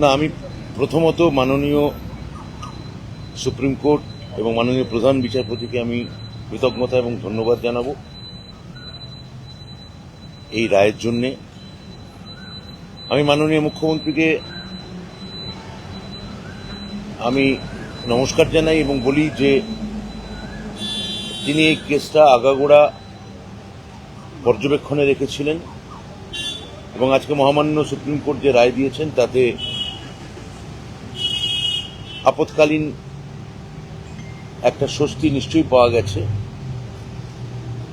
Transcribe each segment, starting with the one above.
না, আমি প্রথমত মাননীয় সুপ্রিম কোর্ট এবং মাননীয় প্রধান বিচারপতিকে আমি কৃতজ্ঞতা এবং ধন্যবাদ জানাব এই রায়ের জন্যে। আমি মাননীয় মুখ্যমন্ত্রীকে আমি নমস্কার জানাই এবং বলি যে তিনি এই কেসটা আগাগোড়া পর্যবেক্ষণে রেখেছিলেন এবং আজকে মহামান্য সুপ্রিম কোর্ট যে রায় দিয়েছেন তাতে আপৎকালীন একটা স্বস্তি নিশ্চয়ই পাওয়া গেছে।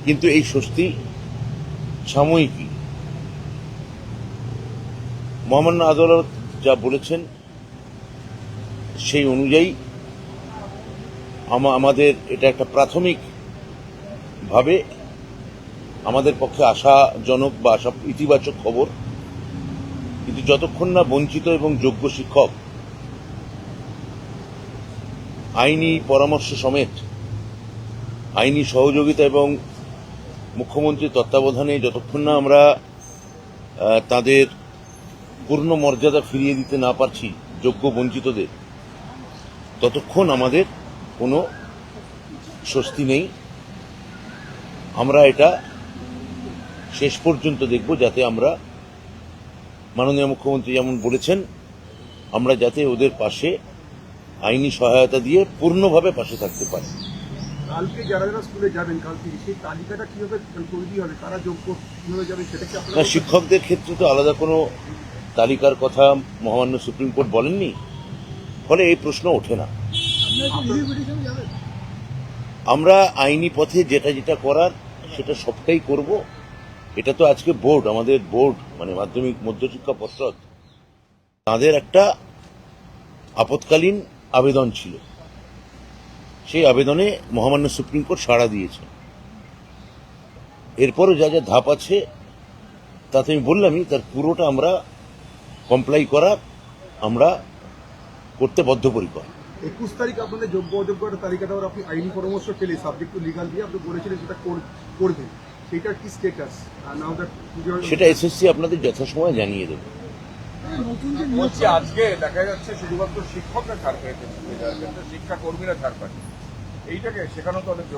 কিন্তু এই স্বস্তি সাময়িকই মহামান্য আদালত যা বলেছেন সেই অনুযায়ী আমাদের এটা একটা প্রাথমিক ভাবে আমাদের পক্ষে আশাজনক বা ইতিবাচক খবর। কিন্তু যতক্ষণ না বঞ্চিত এবং যোগ্য শিক্ষক আইনি পরামর্শ সমেত, আইনি সহযোগিতা এবং মুখ্যমন্ত্রীর তত্ত্বাবধানে যতক্ষণ না আমরা তাদের পূর্ণ মর্যাদা ফিরিয়ে দিতে না পারছি, যোগ্য বঞ্চিতদের, ততক্ষণ আমাদের কোনো স্বস্তি নেই। আমরা এটা শেষ পর্যন্ত দেখব যাতে আমরা, মাননীয় মুখ্যমন্ত্রী যেমন বলেছেন, আমরা যাতে ওদের পাশে আইনি সহায়তা দিয়ে পূর্ণভাবে পাশে থাকতে পারে। কালকে যারা যারা স্কুলে যাবেন কালকে সেই তালিকাটা কীভাবে তৈরি হবে কারা যোগ্য কীভাবে যাবে সেটা কি না শিক্ষকদের ক্ষেত্রে তো আলাদা কোনো তালিকার কথা মহামান্য সুপ্রিম কোর্ট বলেননি? ফলে এই প্রশ্ন ওঠে না। আমরা আইনি পথে যেটা যেটা করার সেটা সবটাই করব। এটা তো আজকে বোর্ড আমাদের বোর্ড মানে মাধ্যমিক মধ্যশিক্ষা পর্ষদ। তাদের একটা আপৎকালীন আবেদন ছিল। সেই আবেদনে মহামান্য সুপ্রিম কোর্ট সাড়া দিয়েছে। এরপরও যা যা ধাপ আছে তাতে আমি বললামই তার পুরোটা আমরা কমপ্লাই করা আমরা করতে বদ্ধপরিকর। একুশ তারিখ আপনাদের যোগ্য অযোগ্য একটা তালিকা দেওয়ার আপনি আইনি পরামর্শ পেলে সাবজেক্ট টু লিগাল দিয়ে আপনি বলেছিলেন সেটা কর- করবেন। সেটার কি স্টেটাস সেটা এসএসসি আপনাদের যথাসময়ে জানিয়ে দেবে। বলছি আজকে দেখা যাচ্ছে শুধুমাত্র শিক্ষকরা ছাড় পেয়েছে কিন্তু শিক্ষা কর্মীরা ছাড় পাচ্ছে এইটাকে শেখানো তো অনেকে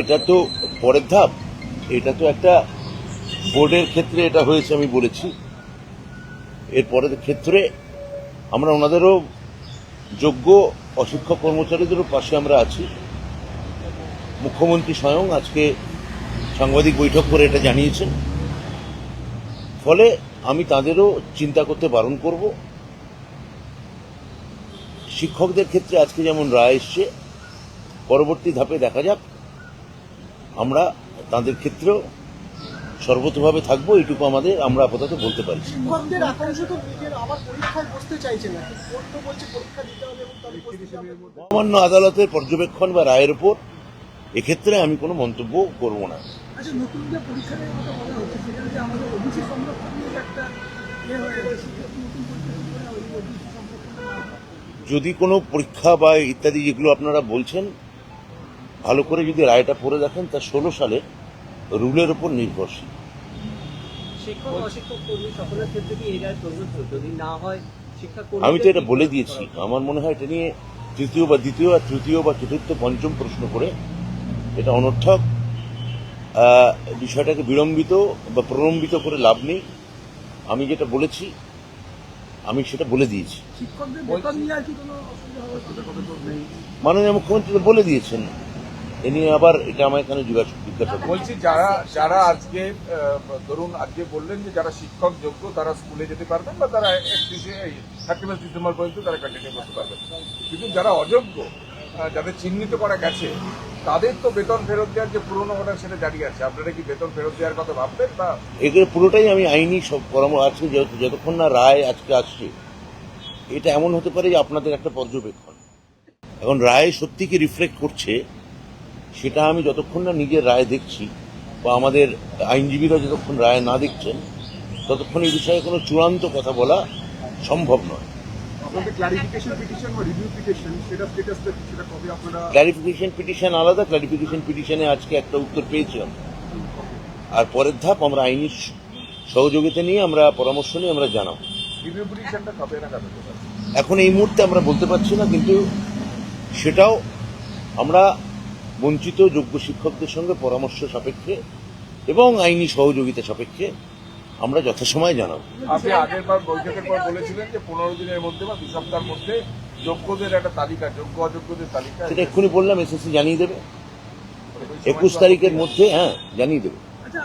এটা তো পরের ধাপ। এটা তো একটা বোর্ডের ক্ষেত্রে এটা হয়েছে আমি বলেছি। এর পরের ক্ষেত্রে আমরা ওনাদেরও যোগ্য অশিক্ষক কর্মচারীদেরও পাশে আমরা আছি। মুখ্যমন্ত্রী স্বয়ং আজকে সাংবাদিক বৈঠক করে এটা জানিয়েছেন। ফলে আমি তাদেরও চিন্তা করতে বারণ করব। শিক্ষকদের ক্ষেত্রে আজকে যেমন রায় এসছে পরবর্তী ধাপে দেখা যাক। আমরা তাদের ক্ষেত্রেও সর্বতভাবে থাকব এইটুকু আমাদের আমরা আপাতত বলতে পারি। মহামান্য আদালতের পর্যবেক্ষণ বা রায়ের উপর এক্ষেত্রে আমি কোনো মন্তব্য করব না। আচ্ছা নতুন যে পরীক্ষা কথা বলা হচ্ছে সেটা যে আমাদের ওবিসি সংরক্ষণ নিয়ে একটা ইয়ে হয়ে গেছে। যদি কোনো পরীক্ষা বা ইত্যাদি যেগুলো আপনারা বলছেন ভালো করে যদি রায়টা পড়ে দেখেন তা ষোলো সালে রুলের উপর নির্ভরশীল। হয় আমি তো এটা বলে দিয়েছি। আমার মনে হয় এটা নিয়ে তৃতীয় বা দ্বিতীয় আর তৃতীয় বা চতুর্থ পঞ্চম প্রশ্ন করে এটা অনর্থক আহ, বিষয়টাকে বিলম্বিত বা প্রলম্বিত করে লাভ নেই। আমি যেটা বলেছি আমি সেটা বলে দিয়েছি। মাননীয় মুখ্যমন্ত্রী বলে দিয়েছেন। এ নিয়ে আবার এটা আমার এখানে জিজ্ঞাসা জিজ্ঞাসা বলছি যারা যারা আজকে ধরুন আজকে বললেন যে যারা শিক্ষক যোগ্য তারা স্কুলে যেতে পারবেন বা তারা একত্রিশে থার্টি ফার্স্ট ডিসেম্বর পর্যন্ত তারা কন্টিনিউ করতে পারবেন। কিন্তু যারা অযোগ্য যাদের চিহ্নিত করা গেছে, তাদের তো বেতন ফেরত দেওয়ার যে পুরনো অর্ডার সেটা জারি আছে। আপনারা কি বেতন ফেরত দেওয়ার কথা ভাববেন বা এগুলো পুরোটাই আমি আইনি সব পরামর্শ আছে যেহেতু যতক্ষণ না রায় আজকে আসছে, এটা এমন হতে পারে যে আপনাদের একটা পর্যবেক্ষণ। এখন রায় সত্যি কি রিফ্লেক্ট করছে, সেটা আমি যতক্ষণ না নিজের রায় দেখছি বা আমাদের আইনজীবীরা যতক্ষণ রায় না দেখছেন, ততক্ষণ এই বিষয়ে কোনো চূড়ান্ত কথা বলা সম্ভব নয়। ক্লারিফিকেশন পিটিশন আলাদা ক্লারিফিকেশন পিটিশনে আজকে একটা উত্তর পেয়েছিলাম আর পরের ধাপ আমরা আইনি সহযোগিতা নিয়ে আমরা পরামর্শ নিয়ে আমরা জানাব। এখন এই মুহূর্তে আমরা বলতে পারছি না কিন্তু সেটাও আমরা বঞ্চিত যোগ্য শিক্ষকদের সঙ্গে পরামর্শ সাপেক্ষে এবং আইনি সহযোগিতা সাপেক্ষে আমরা যথাসময়ে জানাব। আপনি আগের বার বৈঠকের পর বলেছিলেন যে পনেরো দিনের মধ্যে বা দু সপ্তাহের মধ্যে যোগ্যদের একটা তালিকা যোগ্য অযোগ্যদের তালিকা সেটা এক্ষুনি বললাম এসএসসি জানিয়ে দেবে। একুশ তারিখের মধ্যে হ্যাঁ জানিয়ে দেবে। আচ্ছা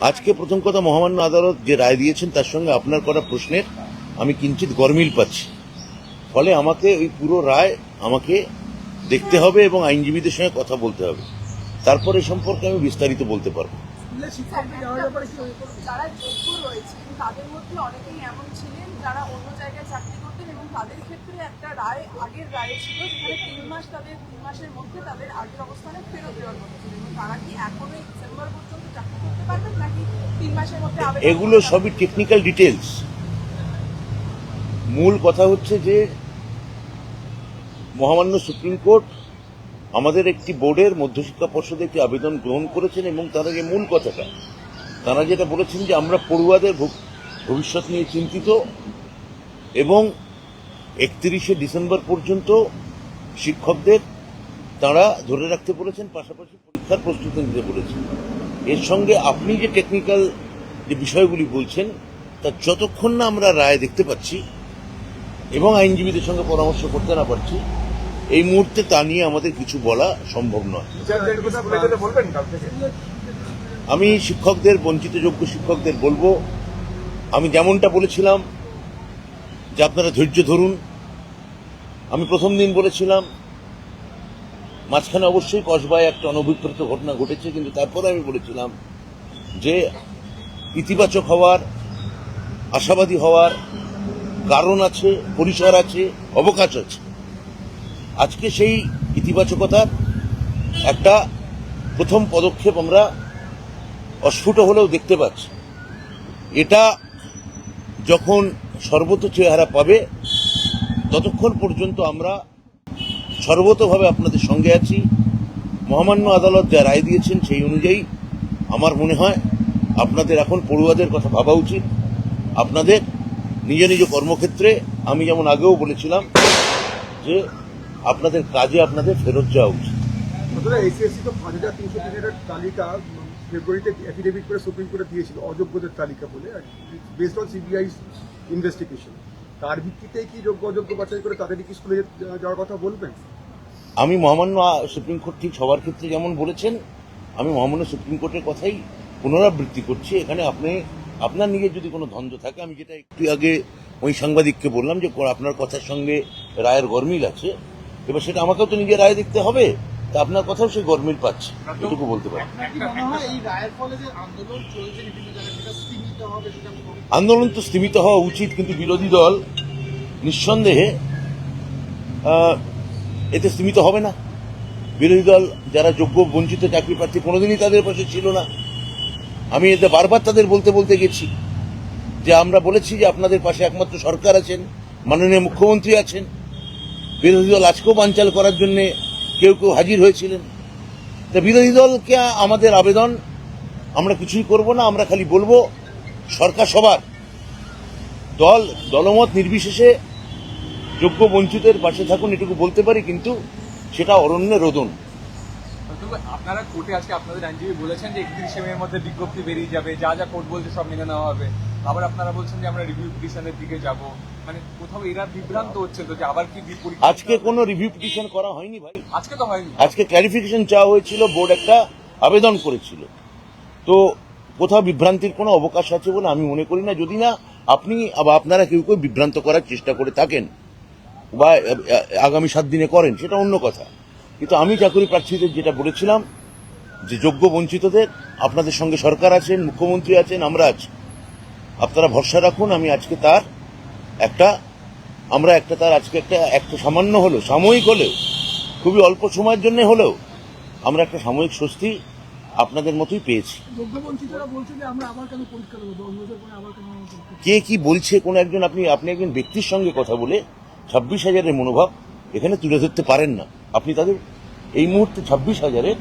আজকে প্রথম কথা মহামান্য আদালত যে রায় দিয়েছেন তার সঙ্গে আপনার করা প্রশ্নের আমি কিঞ্চিত গরমিল পাচ্ছি ফলে আমাকে ওই পুরো রায় আমাকে দেখতে হবে এবং আইনজীবীদের সঙ্গে কথা বলতে হবে তারপরে এ সম্পর্কে আমি বিস্তারিত বলতে পারব? যারা যোগ্য তাদের মধ্যে অনেকেই এমন ছিলেন যারা অন্য জায়গায় চাকরি তাদের ক্ষেত্রে একটা রায় আগের রায় ছিল, যেখানে তিন মাস তাদের, তিন মাসের মধ্যে তাদের আগের অবস্থানে ফেরত দেওয়ার কথা ছিল। তারা কি ডিসেম্বর পর্যন্ত চাকরি করতে পারবেন, নাকি তিন মাসের মধ্যে এগুলো সবই টেকনিক্যাল ডিটেলস মূল কথা হচ্ছে যে, মহামান্য সুপ্রিম কোর্ট আমাদের একটি বোর্ডের মধ্যশিক্ষা পর্ষদে একটি আবেদন গ্রহণ করেছেন এবং তারা যে মূল কথাটা। তারা যেটা বলেছেন যে, আমরা পড়ুয়াদের ভবিষ্যৎ নিয়ে চিন্তিত এবং একত্রিশে ডিসেম্বর পর্যন্ত শিক্ষকদের তারা ধরে রাখতে বলেছেন, পাশাপাশি পরীক্ষার প্রস্তুতি নিতে বলেছেন। এর সঙ্গে আপনি যে টেকনিক্যাল যে বিষয়গুলি বলছেন তা যতক্ষণ না আমরা রায় দেখতে পাচ্ছি এবং আইনজীবীদের সঙ্গে পরামর্শ করতে না পারছি, এই মুহূর্তে তা নিয়ে আমাদের কিছু বলা সম্ভব নয়। আমি শিক্ষকদের বঞ্চিত যোগ্য শিক্ষকদের বলব, আমি যেমনটা বলেছিলাম যে আপনারা ধৈর্য ধরুন। আমি প্রথম দিন বলেছিলাম, মাঝখানে অবশ্যই কসবায় একটা অনভিপ্রেত ঘটনা ঘটেছে, কিন্তু তারপরে আমি বলেছিলাম যে ইতিবাচক হওয়ার, আশাবাদী হওয়ার কারণ আছে, পরিসর আছে, অবকাশ আছে। আজকে সেই ইতিবাচকতার একটা প্রথম পদক্ষেপ আমরা অস্ফুট হলেও দেখতে পাচ্ছি। এটা যখন সর্বত চেহারা পাবে, ততক্ষণ পর্যন্ত আমরা সর্বতভাবে আপনাদের সঙ্গে আছি। মহামান্য আদালত যা রায় দিয়েছেন সেই অনুযায়ী আমার মনে হয় আপনাদের এখন পড়ুয়াদের কথা ভাবা উচিত। আপনাদের নিজ নিজ কর্মক্ষেত্রে আমি যেমন আগেও বলেছিলাম যে আপনাদের কাজে আপনাদের ফেরত যাওয়া উচিত। তালিকা ফেব্রুয়ারিতে অ্যাফিডেভিট করে সুপ্রিম কোর্টে দিয়েছিল, অযোগ্যদের তালিকা বলে বেসড অন সিবিআই ইনভেস্টিগেশন তার ভিত্তিতেই কি যোগ্য অযোগ্য বাছাই করে তাদেরই কি স্কুলে যাওয়ার কথা বলবেন? আমি মহামান্য সুপ্রিম কোর্ট ঠিক সবার ক্ষেত্রে যেমন বলেছেন, আমি মহামান্য সুপ্রিম কোর্টের কথাই পুনরাবৃত্তি করছি। এখানে আপনি, আপনার নিজের যদি কোনো দ্বন্দ্ব থাকে, আমি যেটা একটু আগে ওই সাংবাদিককে বললাম যে, আপনার কথার সঙ্গে রায়ের গরমিল আছে, এবার সেটা আমাকেও তো নিজের রায় দেখতে হবে। তা আপনার কথাও সেই গরমিল পাচ্ছে। এটুকু বলতে পারি। আন্দোলন তো স্তীমিত হওয়া উচিত কিন্তু বিরোধী দল নিঃসন্দেহে এতে স্তীমিত হবে না। বিরোধী দল যারা যোগ্য বঞ্চিত চাকরি প্রার্থী কোনোদিনই তাদের পাশে ছিল না। আমি এতে বারবার তাদের বলতে বলতে গেছি যে আমরা বলেছি যে আপনাদের পাশে একমাত্র সরকার আছেন মাননীয় মুখ্যমন্ত্রী আছেন। বিরোধী দল আজকেও বানচাল করার জন্য কেউ কেউ হাজির হয়েছিলেন। তা বিরোধী দলকে আমাদের আবেদন? আমরা কিছুই করব না, আমরা খালি বলব, সরকার সবার দল, দলমত নির্বিশেষে যোগ্য বঞ্চিতের পাশে থাকুন, এটুকু বলতে পারি, কিন্তু সেটা অরণ্যে রোদন। আপনারা কোর্টে আজকে আপনাদের আইনজীবী বলেছেন যে একত্রিশে মের মধ্যে বিজ্ঞপ্তি বেরিয়ে যাবে, যা যা কোর্ট বলছে সব মেনে নেওয়া হবে। আবার আপনারা বলছেন যে আমরা রিভিউ পিটিশনের দিকে যাব। মানে কোথাও এরা বিভ্রান্ত হচ্ছে তো যে আবার কি বি- পরীক্ষা আজকে কোনো রিভিউ পিটিশন করা হয়নি ভাই। আজকে তো হয়নি। আজকে ক্লারিফিকেশন চাওয়া হয়েছিল বোর্ড একটা আবেদন করেছিল। তো কোথাও বিভ্রান্তির কোনো অবকাশ আছে বলে আমি মনে করি না। যদি না আপনি বা আপনারা কেউ কেউ বিভ্রান্ত করার চেষ্টা করে থাকেন বা আগামী সাত দিনে করেন সেটা অন্য কথা। কিন্তু আমি চাকরি প্রার্থীদের যেটা বলেছিলাম যে যোগ্য বঞ্চিতদের আপনাদের সঙ্গে সরকার আছেন মুখ্যমন্ত্রী আছেন আমরা আছি। আপনারা ভরসা রাখুন আমি আজকে তার একটা আমরা একটা তার আজকে একটা একটা সামান্য হলেও সাময়িক হলেও খুবই অল্প সময়ের জন্য হলেও আমরা একটা সাময়িক স্বস্তি আপনাদের মতোই পেয়েছি? কে কি বলছে কোন একজন আপনি আপনি একজন ব্যক্তির সঙ্গে কথা বলে ছাব্বিশ হাজারের মনোভাব এখানে তুলে ধরতে পারেন না। আপনি তাদের এই মুহূর্তে ছাব্বিশ হাজারের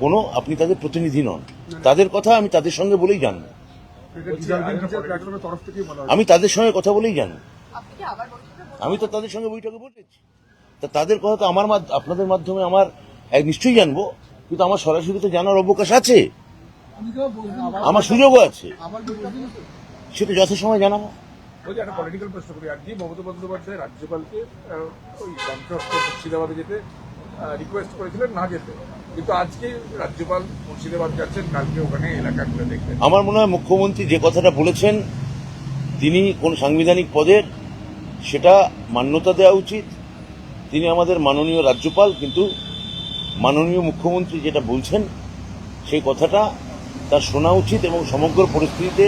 কোনো আপনি তাদের প্রতিনিধি নন। তাদের কথা আমি তাদের সঙ্গে বলেই জানব। আমি তাদের সঙ্গে কথা বলেই জানব আপনি কি আবার বৈঠকে বলবেন? আমি তো তাদের সঙ্গে বৈঠকে বসেছি তা তাদের কথা তো আমার মাধ্য- আপনাদের মাধ্যমে আমার এক নিশ্চয়ই জানব কিন্তু আমার সরাসরি তো জানার অবকাশ আছে। আমার সুযোগও আছে? সেটা যথাসময় জানাব। ওই একটা পলিটিক্যাল প্রশ্ন করি। আজকে মমতা বন্দ্যোপাধ্যায় রাজ্যপালকে ওই মুর্শিদাবাদে যেতে রিকোয়েস্ট করেছিলেন না যেতে। কিন্তু আজকে রাজ্যপাল মুর্শিদাবাদ যাচ্ছেন, কালকে ওখানে এলাকা ঘুরে দেখবেন। আমার মনে হয় মুখ্যমন্ত্রী যে কথাটা বলেছেন, তিনি কোন সাংবিধানিক পদের, সেটা মান্যতা দেওয়া উচিত। তিনি আমাদের মাননীয় রাজ্যপাল, কিন্তু মাননীয় মুখ্যমন্ত্রী যেটা বলছেন, সেই কথাটা তার শোনা উচিত এবং সমগ্র পরিস্থিতিতে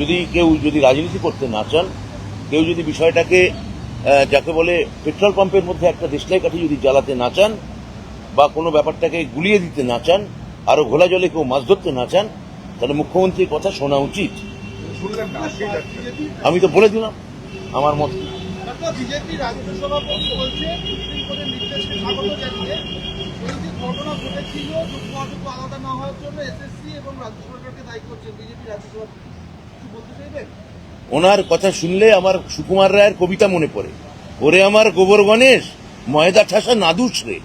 যদি কেউ যদি রাজনীতি করতে না চান, কেউ যদি বিষয়টাকে যাকে বলে পেট্রোল পাম্পের মধ্যে একটা দেশলাই কাঠি যদি জ্বালাতে না চান, বা কোনো ব্যাপারটাকে গুলিয়ে দিতে না চান, আরও ঘোলা জলে কেউ মাছ ধরতে না চান, তাহলে মুখ্যমন্ত্রীর কথা শোনা উচিত। আমি তো বলে দিলাম, আমার মত আলাদা না হওয়ার জন্য এসএসসি এবং রাজ্য সরকারকে দায়ী করছেন বিজেপি রাজ্য কিছু বলতে চাইবেন? ওনার কথা শুনলে আমার সুকুমার রায়ের কবিতা মনে পড়ে। ওরে আমার গোবর গণেশ, ময়দা ঠাসা নাদুস রে।